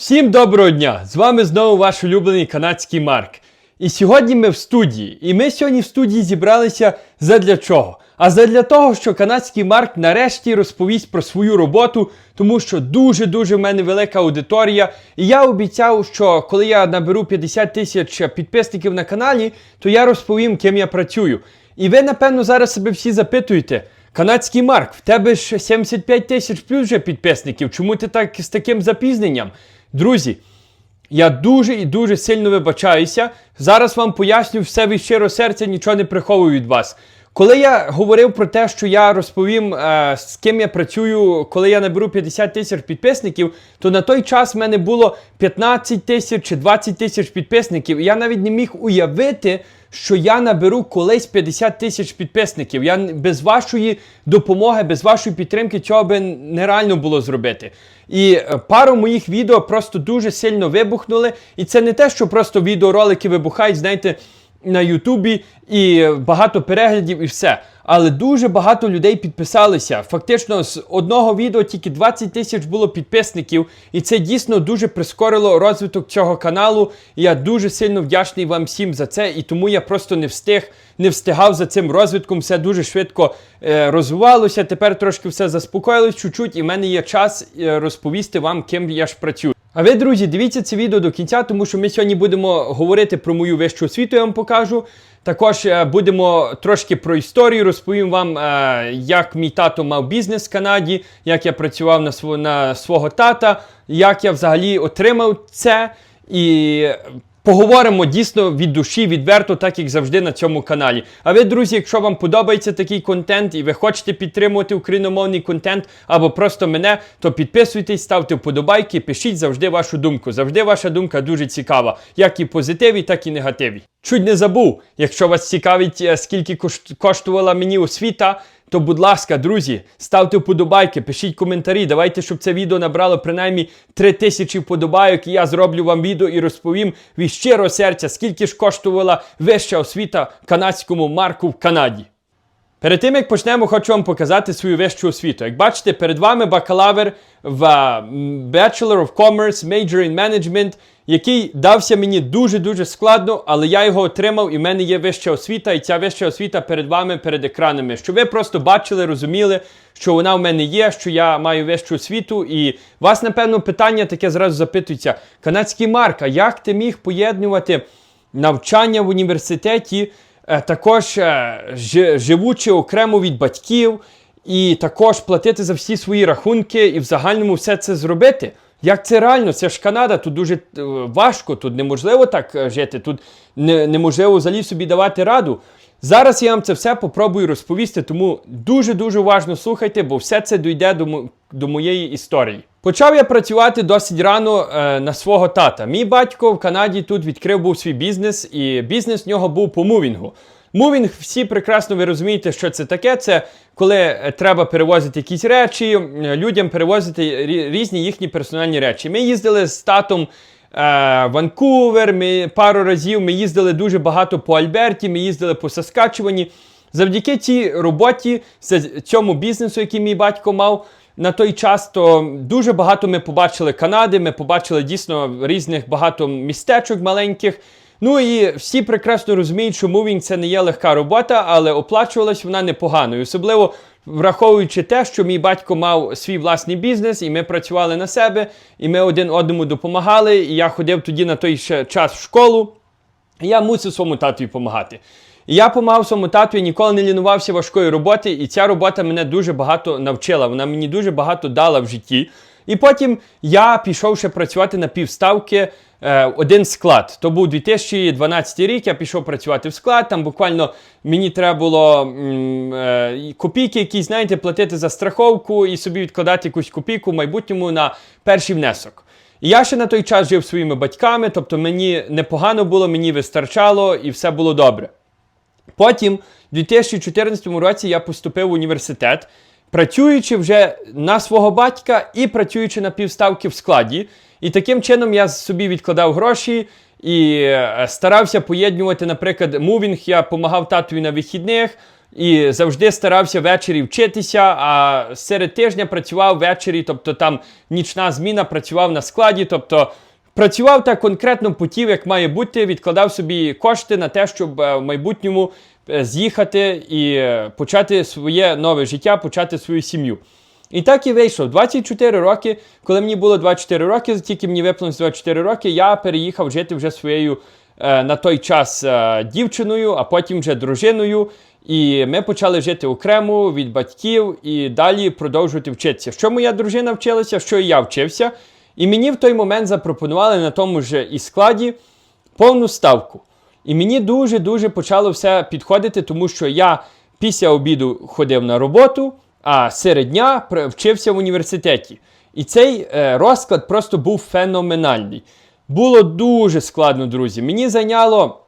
Всім доброго дня! З вами знову ваш улюблений канадський Марк. І сьогодні ми в студії. І ми сьогодні в студії зібралися задля чого? А задля того, що канадський Марк нарешті розповість про свою роботу, тому що дуже-дуже в мене велика аудиторія. І я обіцяв, що коли я наберу 50 тисяч підписників на каналі, то я розповім, ким я працюю. І ви, напевно, зараз себе всі запитуєте. Канадський Марк, в тебе ж 75 тисяч плюс вже підписників. Чому ти так з таким запізненням? Друзі, я дуже і дуже сильно вибачаюся. Зараз вам поясню все від щиро серця, нічого не приховую від вас. Коли я говорив про те, що я розповім, е, з ким я працюю, коли я наберу 50 тисяч підписників, то на той час в мене було 15 тисяч чи 20 тисяч підписників. Я навіть не міг уявити, що я наберу колись 50 тисяч підписників. Я без вашої допомоги, без вашої підтримки цього би нереально було зробити. І е, пару моїх відео просто дуже сильно вибухнули. І це не те, що просто відеоролики вибухають, знаєте, на Ютубі і багато переглядів і все. Але дуже багато людей підписалися. Фактично, з одного відео тільки 20 тисяч було підписників, і це дійсно дуже прискорило розвиток цього каналу. Я дуже сильно вдячний вам всім за це. І тому я просто не встиг, не встигав за цим розвитком. Все дуже швидко е, розвивалося. Тепер трошки все заспокоїлось чуть-чуть, і в мене є час е, розповісти вам, ким я ж працюю. А ви, друзі, дивіться це відео до кінця, тому що ми сьогодні будемо говорити про мою вищу освіту, я вам покажу. Також е, будемо трошки про історію, розповім вам, е, як мій тато мав бізнес в Канаді, як я працював на, свого, на свого тата, як я взагалі отримав це. І поговоримо дійсно від душі, відверто, так як завжди на цьому каналі. А ви, друзі, якщо вам подобається такий контент і ви хочете підтримувати україномовний контент або просто мене, то підписуйтесь, ставте вподобайки, пишіть завжди вашу думку. Завжди ваша думка дуже цікава, як і позитиві, так і негативі. Чуть не забув, якщо вас цікавить, е, скільки кош- коштувала мені освіта, то, будь ласка, друзі, ставте вподобайки, пишіть коментарі. Давайте, щоб це відео набрало принаймні 3000 вподобайок, і я зроблю вам відео і розповім від щирого серця, скільки ж коштувала вища освіта канадському марку в Канаді. Перед тим як почнемо, хочу вам показати свою вищу освіту. Як бачите, перед вами бакалавр в Bachelor of Commerce, Major in Management, який дався мені дуже-дуже складно, але я його отримав і в мене є вища освіта, і ця вища освіта перед вами, перед екранами. Щоб ви просто бачили, розуміли, що вона в мене є, що я маю вищу освіту. І вас, напевно, питання таке зразу запитується: канадський марк, а як ти міг поєднувати навчання в університеті? Е, також е, живучи окремо від батьків, і також платити за всі свої рахунки і в загальному все це зробити. Як це реально? Це ж Канада, тут дуже е, важко, тут неможливо так жити, тут неможливо взагалі собі давати раду. Зараз я вам це все попробую розповісти, тому дуже-дуже уважно слухайте, бо все це дійде до, мо- до моєї історії. Почав я працювати досить рано е, на свого тата. Мій батько в Канаді тут відкрив був свій бізнес, і бізнес в нього був по мувінгу. Мувінг, всі прекрасно ви розумієте, що це таке. Це коли е, треба перевозити якісь речі, людям перевозити різні їхні персональні речі. Ми їздили з татом Ванкувер, ми пару разів ми їздили дуже багато по Альберті, ми їздили по Саскачувані. Завдяки цій роботі, цьому бізнесу, який мій батько мав на той час, то дуже багато ми побачили Канади, ми побачили дійсно різних багато містечок маленьких. Ну і всі прекрасно розуміють, що мувінг це не є легка робота, але оплачувалась вона непогано. І особливо враховуючи те, що мій батько мав свій власний бізнес, і ми працювали на себе, і ми один одному допомагали. І я ходив тоді на той ще час в школу. І Я мусив своєму татові допомагати. І я допомагав своєму татові, ніколи не лінувався важкої роботи, і ця робота мене дуже багато навчила. Вона мені дуже багато дала в житті. І потім я пішов ще працювати на півставки е, один склад. То був 2012 рік, я пішов працювати в склад. Там буквально мені треба було е, копійки, якісь, знаєте, платити за страховку і собі відкладати якусь копійку в майбутньому на перший внесок. І я ще на той час жив своїми батьками, тобто мені непогано було, мені вистачало і все було добре. Потім, в 2014 році, я поступив в університет, працюючи вже на свого батька і працюючи на півставки в складі. І таким чином я собі відкладав гроші і е, старався поєднувати, наприклад, мувінг. Я допомагав татові на вихідних. і завжди старався ввечері вчитися, а серед тижня працював ввечері, тобто там нічна зміна, працював на складі. тобто Працював так конкретно потів, як має бути, відкладав собі кошти на те, щоб е, в майбутньому з'їхати і е, почати своє нове життя, почати свою сім'ю. І так і вийшов. 24 роки, коли мені було 24 роки, тільки мені виповнилось 24 роки, я переїхав жити вже своєю е, на той час е, дівчиною, а потім вже дружиною. І ми почали жити окремо від батьків і далі продовжувати вчитися. Що моя дружина вчилася, що і я вчився. І мені в той момент запропонували на тому ж і складі повну ставку. І мені дуже-дуже почало все підходити, тому що я після обіду ходив на роботу, а серед дня вчився в університеті. І цей е, розклад просто був феноменальний. Було дуже складно, друзі. Мені зайняло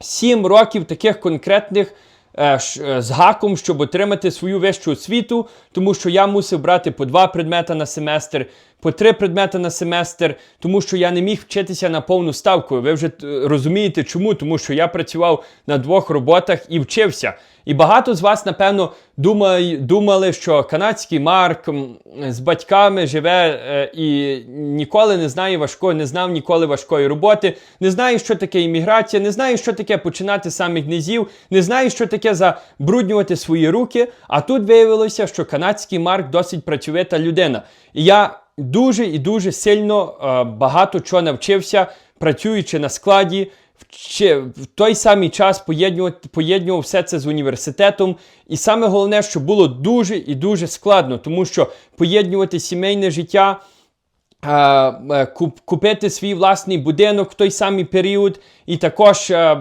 7 років таких конкретних е, ш- е, з гаком, щоб отримати свою вищу освіту, тому що я мусив брати по два предмети на семестр, по три предмети на семестр, тому що я не міг вчитися на повну ставку. Ви вже е, розумієте, чому? Тому що я працював на двох роботах і вчився. І багато з вас, напевно, думали, думали, що канадський Марк з батьками живе е, і ніколи не знає важкої, не знав ніколи важкої роботи, не знає, що таке імміграція, не знає, що таке починати з самих низів, не знає, що таке забруднювати свої руки. А тут виявилося, що канадський Марк досить працьовита людина. І я дуже і дуже сильно е, багато чого навчився, працюючи на складі. Вчи- в той самий час поєднував все це з університетом. І саме головне, що було дуже і дуже складно, тому що поєднувати сімейне життя, е, е, куп- купити свій власний будинок в той самий період, і також е,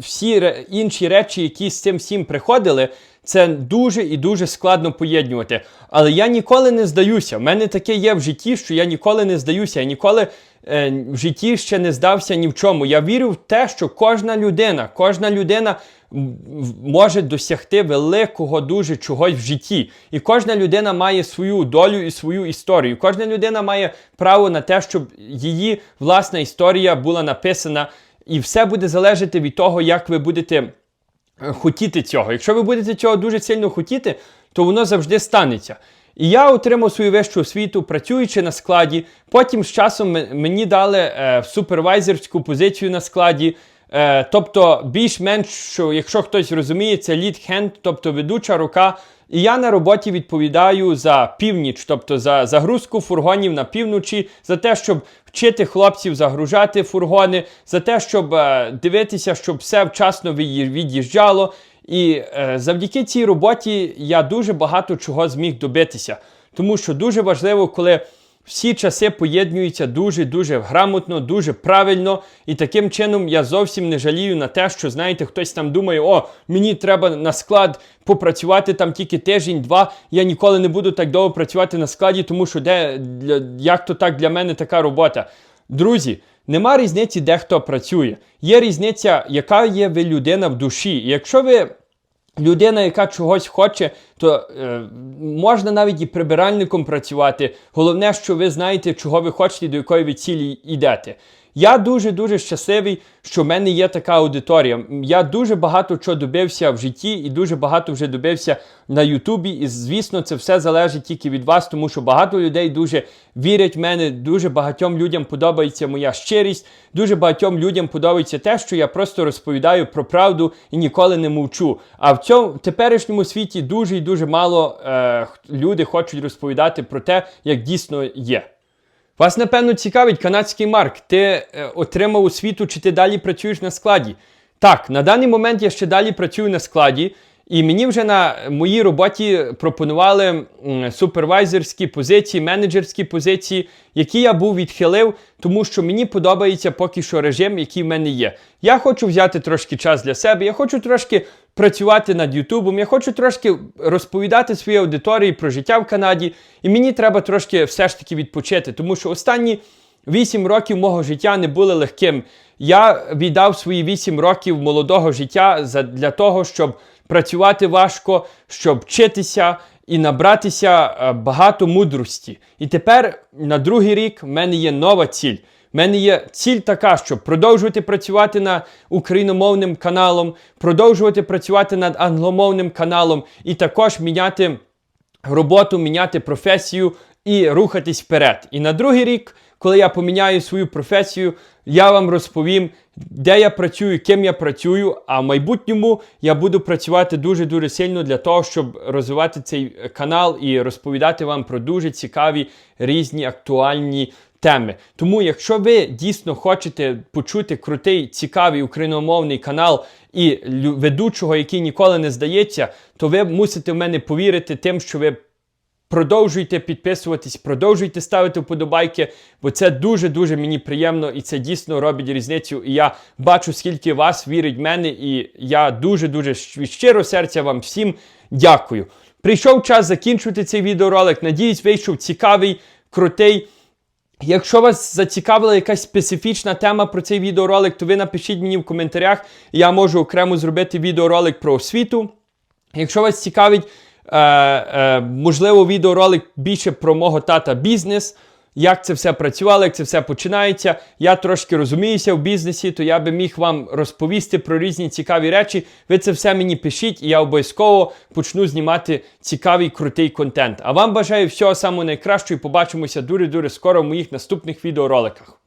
всі інші речі, які з цим всім приходили, це дуже і дуже складно поєднувати. Але я ніколи не здаюся. В мене таке є в житті, що я ніколи не здаюся. Я ніколи е, в житті ще не здався ні в чому. Я вірю в те, що кожна людина, кожна людина може досягти великого дуже чогось в житті. І кожна людина має свою долю і свою історію. Кожна людина має право на те, щоб її власна історія була написана. І все буде залежати від того, як ви будете хотіти цього. Якщо ви будете цього дуже сильно хотіти, то воно завжди станеться. І я отримав свою вищу освіту, працюючи на складі. Потім з часом мені дали е, супервайзерську позицію на складі. Е, тобто, більш-менш, що якщо хтось розуміє, це лід хенд, тобто ведуча рука. І я на роботі відповідаю за північ, тобто за загрузку фургонів на півночі, за те, щоб вчити хлопців загружати фургони, за те, щоб е, дивитися, щоб все вчасно від'їжджало. І е, завдяки цій роботі я дуже багато чого зміг добитися. Тому що дуже важливо, коли всі часи поєднуються дуже-дуже грамотно, дуже правильно. І таким чином я зовсім не жалію на те, що знаєте, хтось там думає, о, мені треба на склад попрацювати там тільки тиждень-два. Я ніколи не буду так довго працювати на складі, тому що де як то так для мене така робота. Друзі, нема різниці, де хто працює. Є різниця, яка є ви людина в душі. Якщо ви людина, яка чогось хоче, то е, можна навіть і прибиральником працювати. Головне, що ви знаєте, чого ви хочете, до якої ви цілі йдете. Я дуже-дуже щасливий, що в мене є така аудиторія. Я дуже багато чого добився в житті і дуже багато вже добився на Ютубі. І звісно, це все залежить тільки від вас, тому що багато людей дуже вірять в мене, дуже багатьом людям подобається моя щирість, дуже багатьом людям подобається те, що я просто розповідаю про правду і ніколи не мовчу. А в цьому теперішньому світі дуже і дуже мало е, люди хочуть розповідати про те, як дійсно є. Вас, напевно, цікавить канадський марк. Ти е, отримав освіту, чи ти далі працюєш на складі? Так, на даний момент я ще далі працюю на складі, і мені вже на моїй роботі пропонували м, супервайзерські позиції, менеджерські позиції, які я був відхилив, тому що мені подобається поки що режим, який в мене є. Я хочу взяти трошки час для себе, я хочу трошки працювати над Ютубом, я хочу трошки розповідати своїй аудиторії про життя в Канаді, і мені треба трошки все ж таки відпочити, тому що останні 8 років мого життя не були легким. Я віддав свої 8 років молодого життя для того, щоб працювати важко, щоб вчитися і набратися е, багато мудрості. І тепер на другий рік в мене є нова ціль. У мене є ціль така, щоб продовжувати працювати над україномовним каналом, продовжувати працювати над англомовним каналом і також міняти роботу, міняти професію і рухатись вперед. І на другий рік, коли я поміняю свою професію, я вам розповім, де я працюю, ким я працюю. А в майбутньому я буду працювати дуже дуже сильно для того, щоб розвивати цей канал і розповідати вам про дуже цікаві різні актуальні. Теми. Тому, якщо ви дійсно хочете почути крутий, цікавий україномовний канал і ведучого, який ніколи не здається, то ви мусите в мене повірити тим, що ви Продовжуйте підписуватись, продовжуйте ставити вподобайки, бо це дуже-дуже мені приємно і це дійсно робить різницю. І я бачу, скільки вас вірить в мене, і я дуже-дуже щиро серця вам всім дякую. Прийшов час закінчувати цей відеоролик. Надіюсь, вийшов цікавий, крутий. Якщо вас зацікавила якась специфічна тема про цей відеоролик, то ви напишіть мені в коментарях, я можу окремо зробити відеоролик про освіту. Якщо вас цікавить, е, е, можливо, відеоролик більше про мого тата бізнес, як це все працювало, як це все починається. Я трошки розуміюся в бізнесі, то я би міг вам розповісти про різні цікаві речі. Ви це все мені пишіть, і я обов'язково почну знімати цікавий крутий контент. А вам бажаю всього самого найкращого і побачимося дуже-дуже скоро в моїх наступних відеороликах.